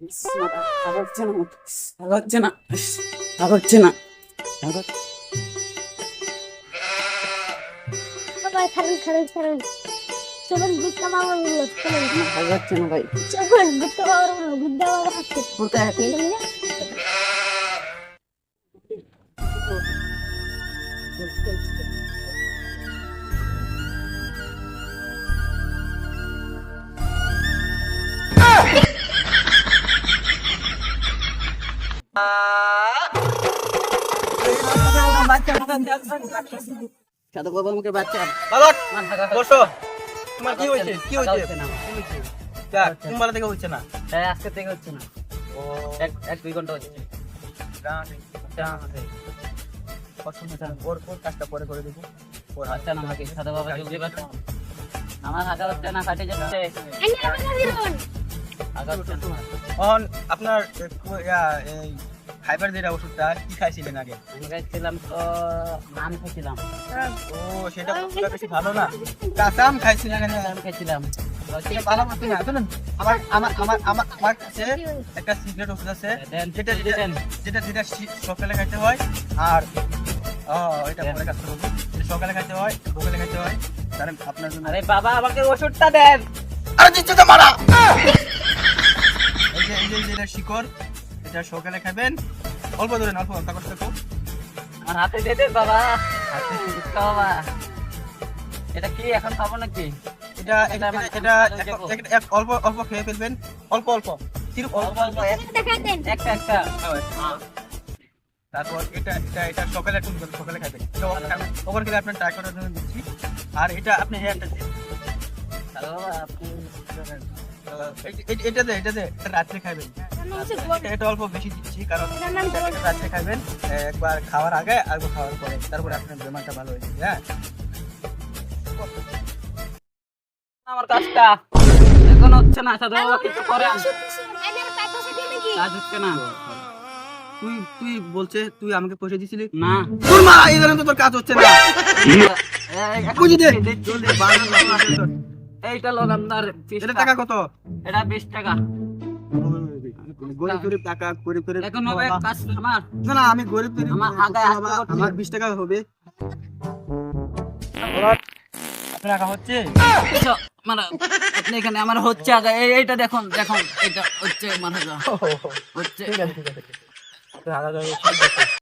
আগাচ্ছে না আগাচ্ছে না আগাচ্ছে না সবাই খারেন খারেন খারেন চলুন গুপ্তা বাবার বলল চলুন আগাচ্ছে না ভাই চলুন গুপ্তা বাবার বলল গুপ্তা বাবার হাতে কোথায় আছে চলুন না? সাধু বাবা আমাকে বাচ্চা বালক বসো তোমার কি হয়েছে কি হয়েছে না হচ্ছে না হ্যাঁ আজকে থেকে হচ্ছে না ও এক এক দুই ঘণ্টা হচ্ছে না ফাটে যাচ্ছে অন আপনার ফাইবার যেটা ওষুধটা কি খাইছিলেন আগে? খাইছিলাম তো আম খাইছিলাম। ও সেটা বেশি ভালো না। কাঁচা আম খাইছিলেন আম খাইছিলাম। ভালো মতো না শুনুন। আমার আমার আমার আমার আমার কাছে একটা ওষুধ আছে। যেটা যেটা যেটা যেটা সকালে খাইতে হয় আর ও এটা পরে কাজ করব সকালে খাইতে হয় সকালে খাইতে হয় তাহলে আপনার জন্য আরে বাবা আমাকে ওষুধটা দেন। আরে দিচ্ছে তো মারা! এই যে এটা শিকড় এটা সকালে খাবেন। অল্প ধরেন অল্প অল্প কষ্ট করো আমার হাতে দে দে বাবা। হাতে বাবা। এটা কি এখন খাব নাকি? এটা এটা এটা। এক- অল্প অল্প খেয়ে ফেলবেন। অল্প অল্প সিরপ অল্প। অল্প একটা একটা। তারপর এটা এটা এটা সকালে একটু সকালে খাবেন এটা ওখানে গেলে আপনার ট্রাই করার জন্য দিচ্ছি। আর এটা আপনি হেয়ারটা দিন। এটা দে এটা দে এটা রাত্রে খাবেন এটা এটা অল্প বেশি দিচ্ছি কারণ রাত্রে খাবেন একবার খাওয়ার আগে আর খাওয়ার পরে তারপরে আপনার বেমারটা ভালো হয়ে যাবে হ্যাঁ? আমার কাজটা এখন হচ্ছে না সাধু বাবা কিছু করে কাজ হচ্ছে না। তুই তুই বলছে তুই আমাকে পয়সা দিছিলি? না। তোর মা এই তো তোর কাজ হচ্ছে না। বুঝি দে? জলদি তোর। এইটা লোন আপনার এটা টাকা। কত? এটা বিশ টাকা। গরিব গরিব টাকা গরিব গরিব এখন হবে কাজ আমার। না না আমি গরিব টাকা হবে। টাকা হচ্ছে? মানে আপনি এখানে আমার হচ্ছে আগে। এইটা দেখুন দেখুন এটা হচ্ছে হাগা। হচ্ছে। ঠিক আছে ঠিক আছে